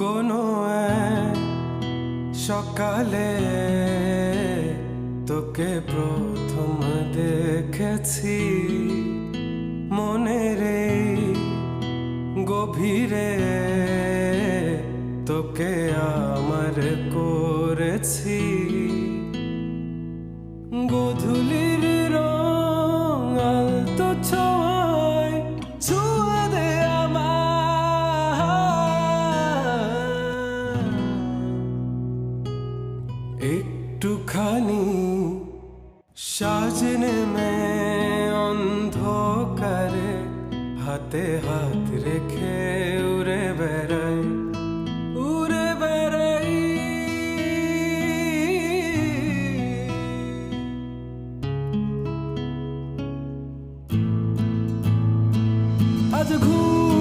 কোনো সকালে তোকে প্রথম দেখেছি। মনে রে গভীরে তোকে আমার করেছি। একটুখানি সাজনে মে অন্ধকারে হাতে হাত রেখে উড়ে বেড়াই উড়ে বেড়াই। আজ ঘুম